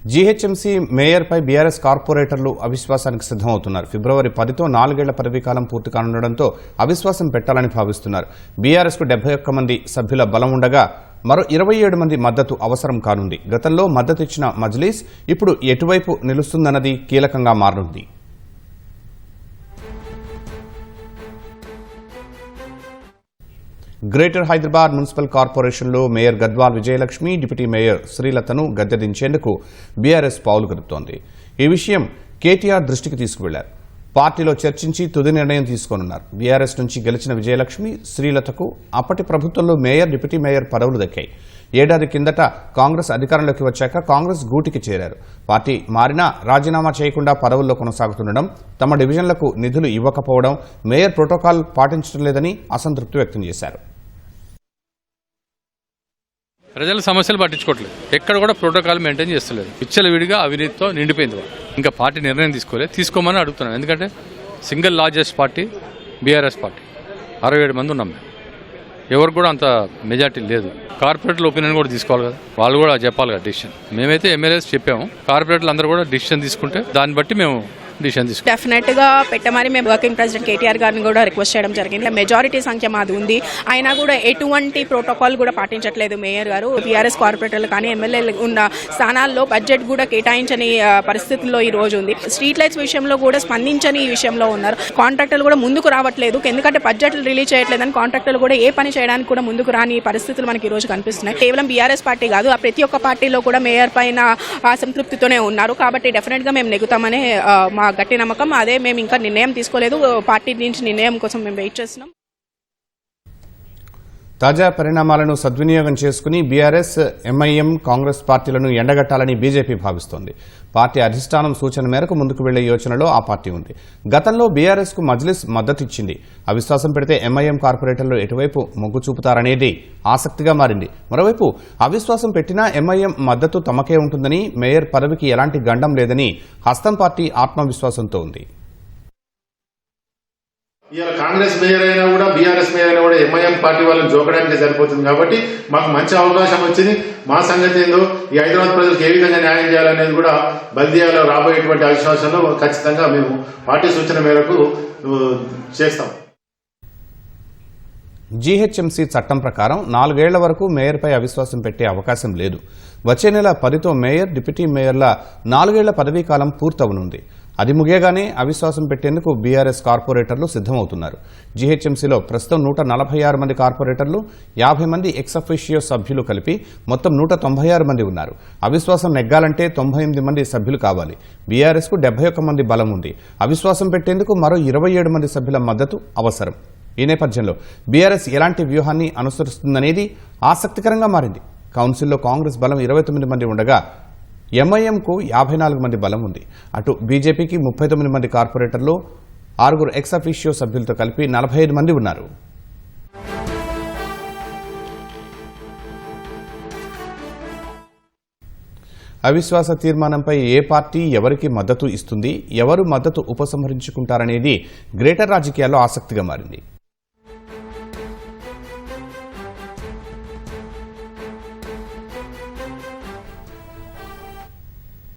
GHMC మేయర్పై BRS కార్పొరేటర్లు అవిశ్వాసానికి సిద్దమవుతున్నారు ఫిబ్రవరి పదితో నాలుగేళ్ళ పదవీకాలం పూర్తి కానుండడంతో అవిశ్వాసం పెట్టాలని భావిస్తున్నారు. బీఆర్ఎస్కు డెబ్బై ఒక్క మంది సభ్యుల బలం ఉండగా మరో ఇరవై ఏడు మంది మద్దతు అవసరం కానుంది. గతంలో మద్దతు ఇచ్చిన మజ్లీస్ ఇప్పుడు ఎటువైపు నిలుస్తుందన్నది కీలకంగా మారనుంది గ్రేటర్ హైదరాబాద్ మున్సిపల్ కార్పొరేషన్లో mayor Gadwal Vijayalakshmi deputy mayor శ్రీలతను గద్దెదించేందుకు బీఆర్ఎస్ పావులు కదుపుతోంది. ఈ విషయం కేటీఆర్ దృష్టికి తీసుకువెళ్ళారు. పార్టీలో చర్చించి తుది నిర్ణయం తీసుకోనున్నారు. బీఆర్ఎస్ నుంచి గెలిచిన విజయలక్ష్మి శ్రీలతకు అప్పటి ప్రభుత్వంలో మేయర్ డిప్యూటీ మేయర్ పదవులు దక్కాయి. ఏడాది కిందట కాంగ్రెస్ అధికారంలోకి వచ్చాక కాంగ్రెస్ గూటికి చేరారు. పార్టీ మారినా రాజీనామా చేయకుండా పదవుల్లో కొనసాగుతుండడం తమ డివిజన్లకు నిధులు ఇవ్వకపోవడం మేయర్ ప్రోటోకాల్ పాటించడం లేదని అసంతృప్తి వ్యక్తం చేశారు. ప్రజల సమస్యలు పట్టించుకోవట్లేదు. ఎక్కడ కూడా ప్రోటోకాల్ మెయింటైన్ చేస్తలేదు. విచ్చలవిడిగా అవినీతితో నిండిపోయింది ఇంకా పార్టీ నిర్ణయం తీసుకోలేదు. తీసుకోమని అడుగుతున్నాను. ఎందుకంటే single largest party BRS party. అరవై ఏడు మంది ఉన్నాం ఎవరు ఎవరికి కూడా అంత మెజార్టీ లేదు. కార్పొరేట్ల ఒపీనియన్ కూడా తీసుకోవాలి కదా. వాళ్ళు కూడా చెప్పాలి కదా డిసిషన్. మేమైతే ఎమ్మెల్యేస్ చెప్పాము. కార్పొరేట్లు అందరూ కూడా డిసిషన్ తీసుకుంటే దాన్ని బట్టి మేము డిసిషన్ తీసుకుంటాం డెఫినెట్గా పెట్టమని మేము వర్కింగ్ ప్రెసిడెంట్ కేటీఆర్ గారిని కూడా రిక్వెస్ట్ చేయడం జరిగింది. మెజారిటీ సంఖ్య మాది ఉంది. అయినా కూడా ఎటువంటి ప్రోటోకాల్ కూడా పాటించట్లేదు మేయర్ గారు. బీఆర్ఎస్ కార్పొరేటర్లు కానీ ఎమ్మెల్యేలు ఉన్న స్థానాల్లో బడ్జెట్ కూడా కేటాయించని పరిస్థితుల్లో ఈ రోజు ఉంది. స్ట్రీట్ లైట్స్ విషయంలో కూడా స్పందించని ఈ విషయంలో ఉన్నారు. కాంట్రాక్టర్లు కూడా ముందుకు రావట్లేదు. ఎందుకంటే బడ్జెట్లు రిలీజ్ చేయట్లేదని కాంట్రాక్టర్లు కూడా ఏ పని చేయడానికి కూడా ముందుకు రాని పరిస్థితులు మనకి ఈ రోజు కనిపిస్తున్నాయి. కేవలం బీఆర్ఎస్ పార్టీ కాదు ఆ ప్రతి ఒక్క పార్టీలో కూడా మేయర్ పైన అసంతృప్తితోనే ఉన్నారు. కాబట్టి డెఫినెట్గా మేము నెగుతామనే మా గట్టి నమ్మకం. అదే మేము ఇంకా నిర్ణయం తీసుకోలేదు. పార్టీ నుంచి నిర్ణయం కోసం మేము వెయిట్ చేస్తున్నాం. తాజా పరిణామాలను సద్వినియోగం చేసుకుని బీఆర్ఎస్ ఎంఐఎం కాంగ్రెస్ పార్టీలను ఎండగట్టాలని బీజేపీ భావిస్తోంది. పార్టీ అధిష్టానం సూచన మేరకు ముందుకు వెళ్ళే యోచనలో ఆ పార్టీ ఉంది. గతంలో బీఆర్ఎస్కు మజ్లిస్ మద్దతిచ్చింది. అవిశ్వాసం పెడితే ఎంఐఎం కార్పొరేటర్లు ఎటువైపు మొగ్గు చూపుతారనేది ఆసక్తిగా మారింది. మరోవైపు అవిశ్వాసం పెట్టినా ఎంఐఎం మద్దతు తమకే ఉంటుందని మేయర్ పదవికి ఎలాంటి గండం లేదని హస్తం పార్టీ ఆత్మవిశ్వాసంతో ఉంది. ఇవాళ కాంగ్రెస్ మేయర్ అయినా కూడా బీఆర్ఎస్ మేయర్ అయినా కూడా ఎంఐఎం పార్టీ వాళ్ళని జోకడానికి సరిపోతుంది కాబట్టి మాకు మంచి అవకాశం వచ్చింది. మా సంగతి ఏందో ఈ హైదరాబాద్ ప్రజలకు ఏ విధంగా న్యాయం చేయాలనేది కూడా బల్దియాలో రాబోయేటువంటి అవిశ్వాసంలో ఖచ్చితంగా మేము పార్టీ సూచన మేరకు చేస్తాం. జీహెచ్ఎంసీ చట్టం ప్రకారం నాలుగేళ్ళ వరకు మేయర్పై అవిశ్వాసం పెట్టే అవకాశం లేదు. వచ్చే నెల పదితో మేయర్ డిప్యూటీ మేయర్ల నాలుగేళ్ళ పదవీ కాలం పూర్తవనుంది. అది ముగియగానే అవిశ్వాసం పెట్టేందుకు బీఆర్ఎస్ కార్పొరేటర్లు సిద్దమవుతున్నారు జీహెచ్ఎంసీలో ప్రస్తుతం నూట నలభై ఆరు మంది కార్పొరేటర్లు యాభై మంది ఎక్సఫిషియో సభ్యులు కలిపి మొత్తం నూట తొంభై ఆరు మంది ఉన్నారు. అవిశ్వాసం నెగ్గాలంటే తొంభై ఎనిమిది మంది సభ్యులు కావాలి. బీఆర్ఎస్కు డెబ్బై ఒక్క మంది బలం ఉంది. అవిశ్వాసం పెట్టేందుకు మరో ఇరవై ఏడు మంది సభ్యుల మద్దతు అవసరం. ఈ నేపథ్యంలో బీఆర్ఎస్ ఎలాంటి వ్యూహాన్ని అనుసరిస్తుందనేది ఆసక్తికరంగా మారింది. కౌన్సిల్లో కాంగ్రెస్ బలం ఇరవై తొమ్మిది మంది ఉండగా ఎంఐఎంకు యాభై నాలుగు మంది బలం ఉంది. అటు బీజేపీకి ముప్పై తొమ్మిది మంది కార్పొరేటర్లు ఆరుగురు ఎక్స్ అఫీషియో సభ్యులతో కలిపి నలభై ఐదు మంది ఉన్నారు. అవిశ్వాస తీర్మానంపై ఏ పార్టీ ఎవరికి మద్దతు ఇస్తుంది ఎవరు మద్దతు ఉపసంహరించుకుంటారనేది గ్రేటర్ రాజకీయాల్లో ఆసక్తిగా మారింది.